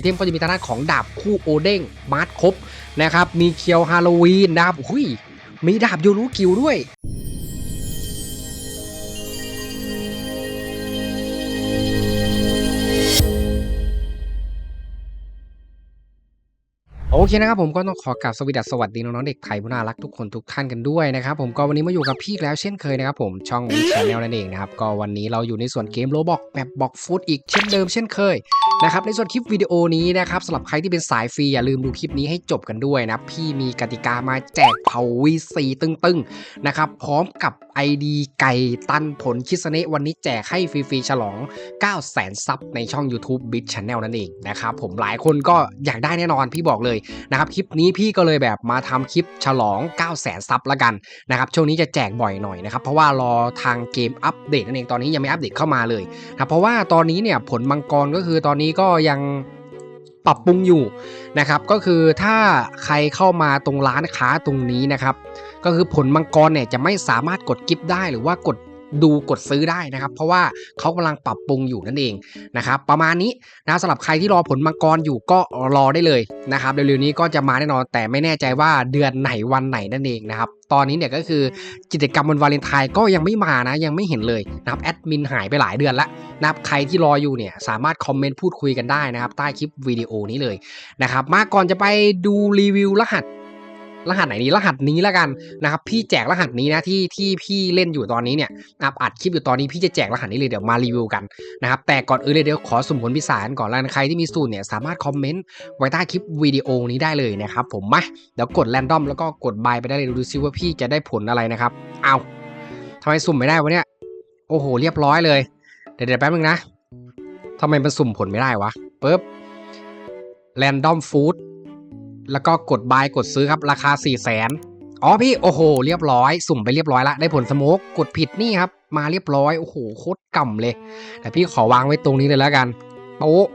เทมก็จะมีทางด้านของดาบคู่โอเด้งมาร์ทครบนะครับมีเคียวฮาโลวีนนะครับหุยมีดาบโยรุกิวด้วยโอเคนะครับผมก็ต้องขอกราบสวัสดีสวัสดีน้องๆเด็กไทยผู้น่ารักทุกคนทุกท่านกันด้วยนะครับผมก็วันนี้มาอยู่กับพี่แล้วเช่นเคยนะครับผมช่องวีชแนลนั่นเองนะครับก็วันนี้เราอยู่ในส่วนเกมโลบอกแบบบอกฟุตอีกเช่นเดิมเช่นเคยนะครับในส่วนคลิปวิดีโอนี้นะครับสำหรับใครที่เป็นสายฟรีอย่าลืมดูคลิปนี้ให้จบกันด้วยนะพี่มีกติกามาแจกเผาวีซีตึงๆนะครับพร้อมกับ ID ไก่ตันผลคิสเนะวันนี้แจกให้ฟรีๆฉลอง 9 0 0 0 0 0ซับในช่อง YouTube b i t Channel นั่นเองนะครับผมหลายคนก็อยากได้แน่นอนพี่บอกเลยนะครับคลิปนี้พี่ก็เลยแบบมาทำคลิปฉลอง 9 0 0 0 0 0ซับละกันนะครับช่วงนี้จะแจกบ่อยหน่อยนะครับเพราะว่ารอทางเกมอัปเดตนั่นเองตอนนี้ยังไม่อัปเดตเข้ามาเลยนะเพราะว่าตอนนี้เนี่ยผลมังกรก็คือตอนนี้ก็ยังปรับปรุงอยู่นะครับ ก็คือถ้าใครเข้ามาตรงร้านค้าตรงนี้นะครับ ก็คือผลมังกรเนี่ยจะไม่สามารถกดกิฟต์ได้หรือว่ากดดูกดซื้อได้นะครับ เพราะว่าเขากำลังปรับปรุงอยู่นั่นเองนะครับ ประมาณนี้นะสำหรับใครที่รอผลมังกรอยู่ก็รอได้เลยนะครับเร็วๆนี้ก็จะมาแน่นอนแต่ไม่แน่ใจว่าเดือนไหนวันไหนนั่นเองนะครับ ตอนนี้เนี่ยก็คือกิจกรรมวันวาเลนไทน์ก็ยังไม่มานะ ยังไม่เห็นเลยนะครับแอดมินหายไปหลายเดือนแล้วนะครับใครที่รออยู่เนี่ยสามารถคอมเมนต์พูดคุยกันได้นะครับ ใต้คลิปวิดีโอนี้เลยนะครับ มาก่อนจะไปดูรีวิวรหัส รหัสไหนนี้รหัสนี้แล้วกันนะครับพี่แจกรหัสนี้นะที่ที่พี่เล่นอยู่ตอนนี้เนี่ยอัดคลิปอยู่ตอนนี้พี่จะแจกรหัสนี้เลยเดี๋ยวมารีวิวกันนะครับแต่ก่อนอื่นเลยเดี๋ยวขอสุ่มผลพิศาจก่อนแล้วใครที่มีสูตรเนี่ยสามารถคอมเมนต์ไว้ใต้คลิปวิดีโอนี้ได้เลยนะครับผมมาเดี๋ยวกดแรนดอมแล้วก็กดบายไปได้เลยดูซิว่าพี่จะได้ผลอะไรนะครับเอาทำไมสุ่มไม่ได้วะเนี่ยโอ้โหเรียบร้อยเลยเดี๋ยวเดี๋ยวแป๊บนึงนะทำไมมันสุ่มผลไม่ได้วะปึ๊บแรนดอมฟู้ด แล้วก็กดบายกดซื้อครับราคา 4 0 0แสนอ๋อพี่โอ้โห เรียบร้อย สุ่มไปเรียบร้อยละได้ผลสโมกกดผิดนี่ครับ มาเรียบร้อย โอ้โหโคตรก่ำเลย แต่พี่ขอวางไว้ตรงนี้เลยแล้วกันโป๊ะ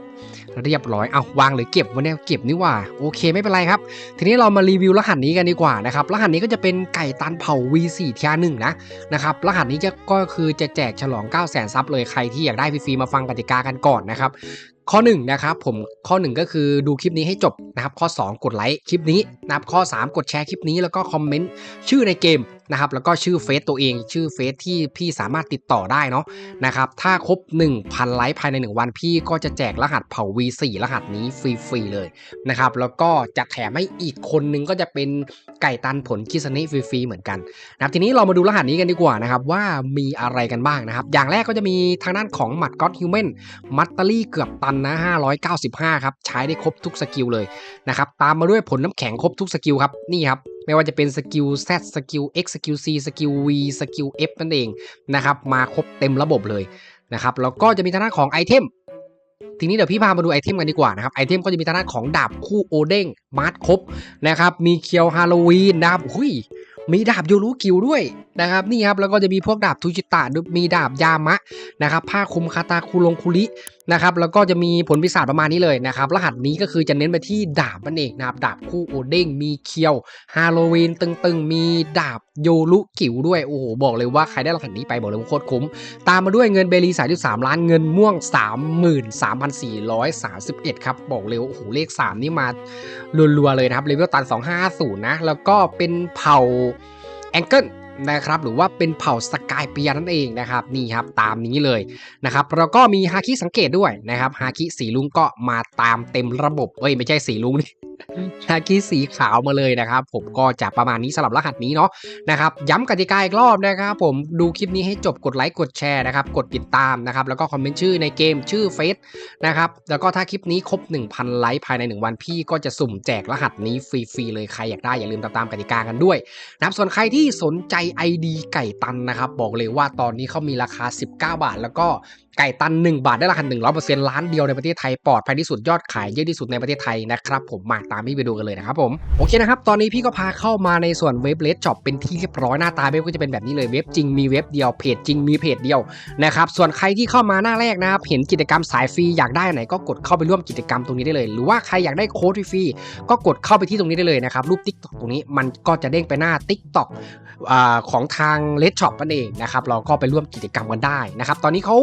เรียบร้อย เอาวางหรือเก็บวะเนี่ยเก็บนี่ว่า โอเคไม่เป็นไรครับ ทีนี้เรามารีวิวรหัสนี้กันดีกว่านะครับ รหัสนี้ก็จะเป็นไก่ตันเผา V4 เทีหนึ่งนะนะครับ รหัสนี้จะก็คือจะแจกฉลอง 9 0 0 0 0 0ซับเลยใครที่อยากได้ฟรีๆมาฟังกติกากันก่อนนะครับ ข้อ1นะครับผมข้อ 1 ก็คือดูคลิปนี้ให้จบนะครับข้อ 2 กดไลค์คลิปนี้นะครับข้อ 3 กดแชร์คลิปนี้แล้วก็คอมเมนต์ชื่อในเกม นะครับแล้วก็ชื่อเฟซตัวเอง ชื่อเฟซที่พี่สามารถติดต่อได้เนาะนะครับถ้าครบ 1,000 ไลค์ภายใน 1 วัน พี่ก็จะแจกรหัสเผา V4 รหัสนี้ฟรีๆเลยนะครับแล้วก็จะแถมให้อีกคนนึงก็จะเป็นไก่ตันผลคิสเนะฟรีๆเหมือนกันนะครับทีนี้เรามาดูรหัสนี้กันดีกว่านะครับว่ามีอะไรกันบ้างนะครับอย่างแรกก็จะมีทางด้านของหมัดก็อดฮิวแมนมัตเตอรี่เกือบตันนะ595ครับใช้ได้ครบทุกสกิลเลยนะครับตามมาด้วยผลน้ำแข็งครบทุกสกิลครับนี่ครับ ไม่ว่าจะเป็นสกิล Z สกิล X สกิล C สกิล V สกิล F นั่นเองนะครับมาครบเต็มระบบเลยนะครับแล้วก็จะมีทางด้านของไอเทมทีนี้เดี๋ยวพี่พามาดูไอเทมกันดีกว่านะครับไอเทมก็จะมีทางด้านของดาบคู่โอเด้งมาร์ทครบนะครับมีเคียวฮาโลวีนนะครับหุยมีดาบโยรุกิวด้วยนะครับนี่ครับแล้วก็จะมีพวกดาบทูจิตะมีดาบยามะนะครับผ้าคลุมคาตาคุลงคุรินะครับแล้วก็จะมีผลพิศาจประมาณนี้เลยนะครับรหัสนี้ก็คือจะเน้นไปที่ดาบนั่นเองนะครับดาบคู่โอเด้งมีเคียวฮาโลวีนตึงๆ มีดาบโยรุกิวด้วยโอ้โหบอกเลยว่าใครได้รหัสนี้ไปบอกเลยว่าโคตรคุ้ม ตามมาด้วยเงินเบลี3.3ล้านเงินม่วง 33,431 ครับบอกเลยว่าโอ้โหเลข 3 นี่มารัวๆเลยนะครับเลเวลตัน 2550 นะ แล้วก็เป็นเผ่าแองเกิล นะครับหรือว่าเป็นเผ่าสกายเปียนั่นเองนะครับนี่ครับตามนี้เลยนะครับแล้วก็มีฮาคิสังเกตด้วยนะครับฮาคิสีลุงก็มาตามเต็มระบบเอ้ยไม่ใช่สีลุงนี่ ฮาคิสีขาวมาเลยนะครับ ผมก็จะประมาณนี้สำหรับรหัสนี้เนาะนะครับย้ำกติกาอีกรอบนะครับผมดูคลิปนี้ให้จบกดไลค์กดแชร์นะครับกดติดตามนะครับแล้วก็คอมเมนต์ชื่อในเกมชื่อเฟซนะครับแล้วก็ถ้าคลิปนี้ครบ 1,000 ไลค์ภายใน 1 วันพี่ก็จะสุ่มแจกรหัสนี้ฟรีๆเลยใครอยากได้อย่าลืมตามตามกติกากันด้วยนะครับส่วนใครที่สนใจ ID ไก่ตันนะครับบอกเลยว่าตอนนี้เขามีราคา 19 บาทแล้วก็ ไก่ตัน 1 บาทได้ราคา100%ล้านเดียวในประเทศไทยปลอดภัยที่สุดยอดขายเยอะที่สุดในประเทศไทยนะครับผมมาตามพี่ไปดูกันเลยนะครับผมโอเคนะครับตอนนี้พี่ก็พาเข้ามาในส่วนเว็บเลสช็อปเป็นที่เรียบร้อยหน้าตาเว็บก็จะเป็นแบบนี้เลยเว็บจริงมีเว็บเดียวเพจจริงมีเพจเดียวนะครับส่วนใครที่เข้ามาหน้าแรกนะครับเห็นกิจกรรมสายฟรีอยากได้ไหนก็กดเข้าไปร่วมกิจกรรมตรงนี้ได้เลย หรือว่าใครอยากได้โค้ดฟรีก็กดเข้าไปที่ตรงนี้ได้เลยนะครับรูป Tik t o อกตรงนี้มันก็จะเด้งไปหน้า Tik t o อกของทางเลดช็อปนั่นเองนะครับเราก็ไปร่วมกิจกรรมกันได้นะครับตอนนี้เขา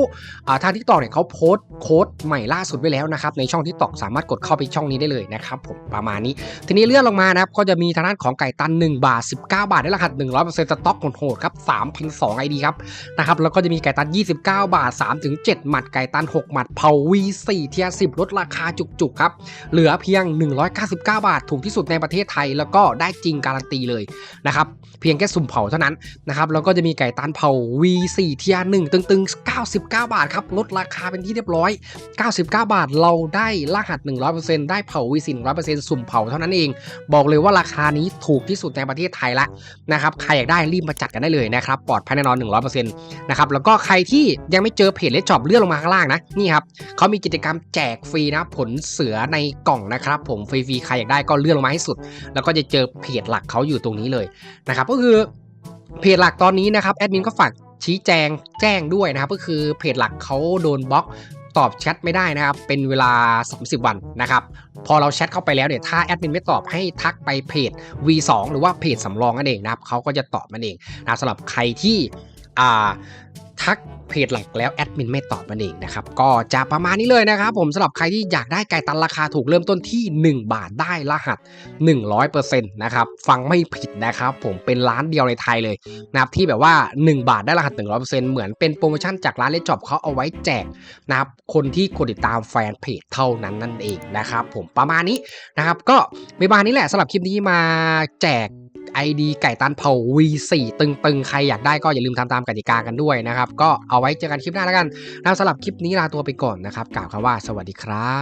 ทางทิกตอกเนี่ยเขาโพสต์โค้ดใหม่ล่าสุดไว้แล้วนะครับในช่องทิกตอกสามารถกดเข้าไปช่องนี้ได้เลยนะครับผมประมาณนี้ ทีนี้เลื่อนลงมานะครับก็จะมีทางด้านของไก่ตัน 1 บาท 19 บาทได้รหัส 100%สต็อกโหดครับ3,002 ID ครับนะครับแล้วก็จะมีไก่ตัน 29 บาท 3-7 หมัดไก่ตัน 6 หมัดเผา V4 เทีย10 ลดราคาจุกๆครับเหลือเพียง 199 บาท ถูกที่สุดในประเทศไทย แล้วก็ได้จริงการันตีเลยนะครับเพียงแค่สุ่มเผาเท่านั้นนะครับแล้วก็จะมีไก่ตันเผา V4 เทีย1ตึงๆ 99 บาทครับลดราคาเป็นที่เรียบร้อย 99 บาท เราได้รหัส 100%ได้เผา V4 100%สุ่มเผาเท่านั้นเอง บอกเลยว่าราคานี้ถูกที่สุดในประเทศไทยละนะครับใครอยากได้รีบมาจัดกันได้เลยนะครับปลอดภัยแน่นอน 100%นะครับแล้วก็ใครที่ยังไม่เจอเพจเลดช็อปเลื่อนลงมาข้างล่างนะนี่ครับเขามีกิจกรรมแจกฟรีนะผลเสือในกล่องนะครับผมฟรีๆใครอยากได้ก็เลื่อนลงมาให้สุด แล้วก็จะเจอเพจหลักเขาอยู่ตรงนี้เลยนะครับก็คือเพจหลักตอนนี้นะครับแอดมินก็ฝาก ชี้แจงแจ้งด้วยนะครับก็คือเพจหลักเขาโดนบล็อกตอบแชทไม่ได้นะครับ เป็นเวลา 30 วันนะครับ พอเราแชทเข้าไปแล้วเนี่ย ถ้าแอดมินไม่ตอบให้ทักไปเพจ V2 หรือว่าเพจสำรองนั่นเองนะครับเขาก็จะตอบมันเองนะสำหรับใครที่อ่า ทักเพจหลักแล้วแอดมินไม่ตอบมันเองนะครับก็จะประมาณนี้เลยนะครับผมสำหรับใครที่อยากได้ไก่ตันราคาถูกเริ่มต้นที่ 1 บาทได้รหัส 100%นะครับฟังไม่ผิดนะครับผมเป็นร้านเดียวในไทยเลยนะครับที่แบบว่า 1 บาทได้รหัส 100%เหมือนเป็นโปรโมชั่นจากร้านเลจอบเขาเอาไว้แจกนะครับคนที่กดติดตามแฟนเพจเท่านั้นนั่นเองนะครับผมประมาณนี้นะครับก็ประมาณนี้แหละสำหรับคลิปนี้มาแจก ID ไก่ตันเผา V4 ตึงๆ ใครอยากได้ก็อย่าลืมทำตามกติกากันด้วยนะครับก็เอาไว้เจอกันคลิปหน้าแล้วกันนะสำหรับคลิปนี้ลาตัวไปก่อนนะครับกล่าวคำว่าสวัสดีครับ